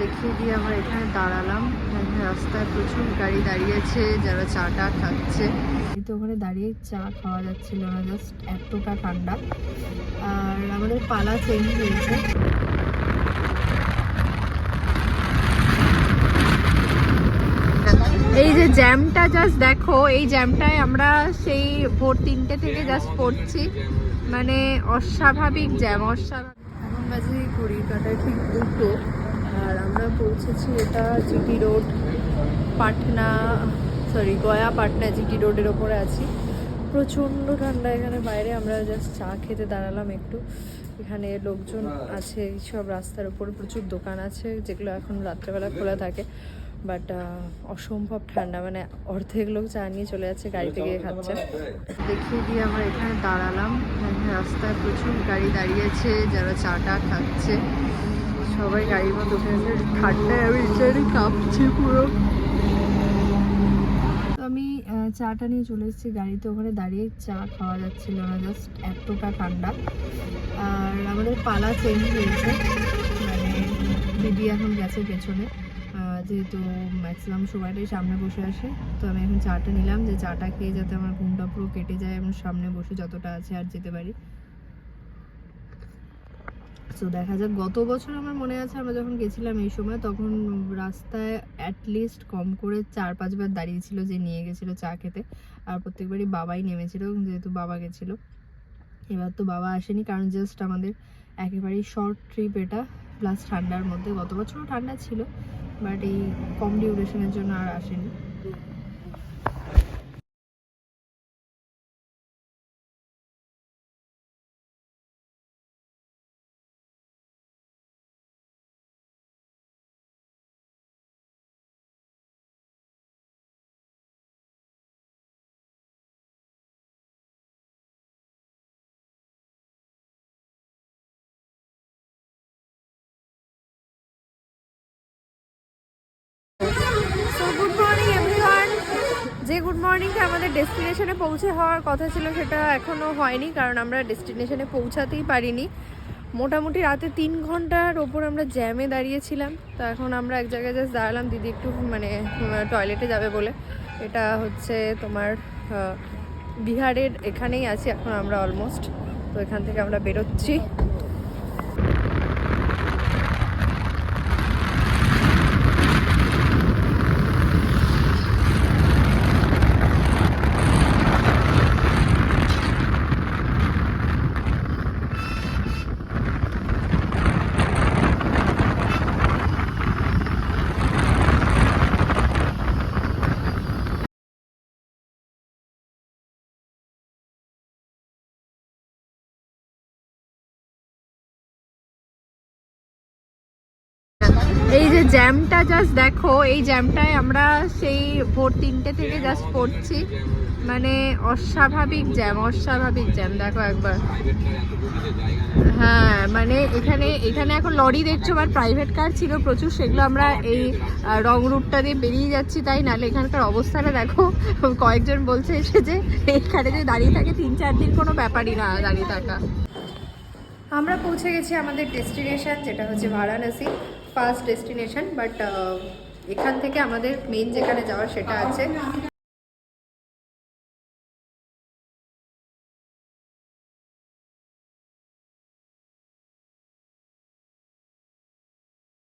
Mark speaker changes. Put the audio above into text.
Speaker 1: দেখিয়ে দিয়ে আমরা এখানে দাঁড়ালাম। এখানে রাস্তায় প্রচুর গাড়ি দাঁড়িয়েছে যারা চাটা খাচ্ছে। কিন্তু ওখানে দাঁড়িয়ে চা খাওয়া যাচ্ছিল না জাস্ট এতটা ঠান্ডা। আর আমাদের পালা চেঞ্জ হয়েছে। এই যে জ্যামটা জাস্ট দেখো, এই জ্যামটায় আমরা সেই ভোর তিনটে থেকে জাস্ট পড়ছি। মানে অস্বাভাবিক জ্যাম অস্বাভাবিক। এখন বাজে ঘড়ির কাটায় ঠিক দুটো। আর পৌঁছেছি এটা GT road Patna sorry Gaya Patna GT রোডের ওপরে আছি। প্রচণ্ড ঠান্ডা এখানে বাইরে আমরা জাস্ট চা খেতে দাঁড়ালাম একটু। এখানে লোকজন আছে সব রাস্তার উপরে প্রচুর দোকান আছে যেগুলো এখন রাত্রেবেলা খোলা থাকে। বাট অসম্ভব ঠান্ডা মানে অর্ধেক লোক চা নিয়ে চলে যাচ্ছে গাড়িতে গিয়ে খাচ্ছে। দেখিয়ে দিয়ে আমরা এখানে দাঁড়ালাম। এখানে রাস্তায় প্রচুর গাড়ি দাঁড়িয়েছে যারা চাটা খাচ্ছে। সবাই গাড়ির মতো উঠে ঠান্ডায় আমি বিচারি কাঁপছি পুরো। আমি চাটা নিয়ে চলে এসেছি গাড়িতে। ওখানে দাঁড়িয়ে চা খাওয়া যাচ্ছিল না জাস্ট এতটা ঠান্ডা। আর আমাদের পালা চেঞ্জ হয়েছে। মানে দিদি এখন গেছে পেছনে। যেহেতু ম্যাক্সিমাম সময়টাই সামনে বসে আসে তো আমি এখন চাটা নিলাম যে চাটা খেয়ে যাতে আমার ঘুমটা পুরো কেটে যায় এবং সামনে বসে যতটা আছে আর যেতে পারি। তো দেখা যাক, গত বছর আমার মনে আছে আমরা যখন গেছিলাম এই সময়, তখন রাস্তায় অ্যাটলিস্ট কম করে চার পাঁচবার দাঁড়িয়েছিল যে নিয়ে গেছিল চা খেতে। আর প্রত্যেকবারই বাবাই নেমেছিল, যেহেতু বাবা গেছিল। এবার তো বাবা আসেনি, কারণ জাস্ট আমাদের একেবারেই শর্ট ট্রিপ এটা প্লাস ঠান্ডার মধ্যে। গত বছরও ঠান্ডা ছিল বাট এই কম ডিউরেশনের জন্য আর আসেনি। গুড মর্নিংটা আমাদের ডেস্টিনেশনে পৌঁছে হওয়ার কথা ছিল, সেটা এখনও হয়নি, কারণ আমরা ডেস্টিনেশনে পৌঁছাতেই পারিনি। মোটামুটি রাতে তিন ঘণ্টার ওপর আমরা জ্যামে দাঁড়িয়েছিলাম, তো এখন আমরা এক জায়গায় জাস্ট দাঁড়ালাম, দিদি একটু মানে টয়লেটে যাবে বলে। এটা হচ্ছে তোমার বিহারের এখানেই আছি, এখন আমরা অলমোস্ট তো এখান থেকে আমরা বেরোচ্ছি। এই যে জ্যামটা জাস্ট দেখো, এই জ্যামটায় আমরা সেই ভোর তিনটে থেকে জাস্ট পড়ছি। মানে অস্বাভাবিক জ্যাম অস্বাভাবিক জ্যাম, দেখো একবার। হ্যাঁ মানে এখানে এখানে এখন লরি দেখছ আর প্রাইভেট কার ছিল প্রচুর, সেগুলো আমরা এই রং রুটটা দিয়ে বেরিয়ে যাচ্ছি, তাই নাহলে এখানকার অবস্থাটা দেখো। কয়েকজন বলছে এসে যে এখানে যে দাঁড়িয়ে থাকে, তিন চার দিন কোনো ব্যাপারই না দাঁড়িয়ে থাকা। আমরা পৌঁছে গেছি আমাদের ডেস্টিনেশন, যেটা হচ্ছে বারাণসী। ফার্স্ট ডেস্টিনেশন বাট এখান থেকে আমাদের মেন যেখানে যাওয়ার সেটা আছে।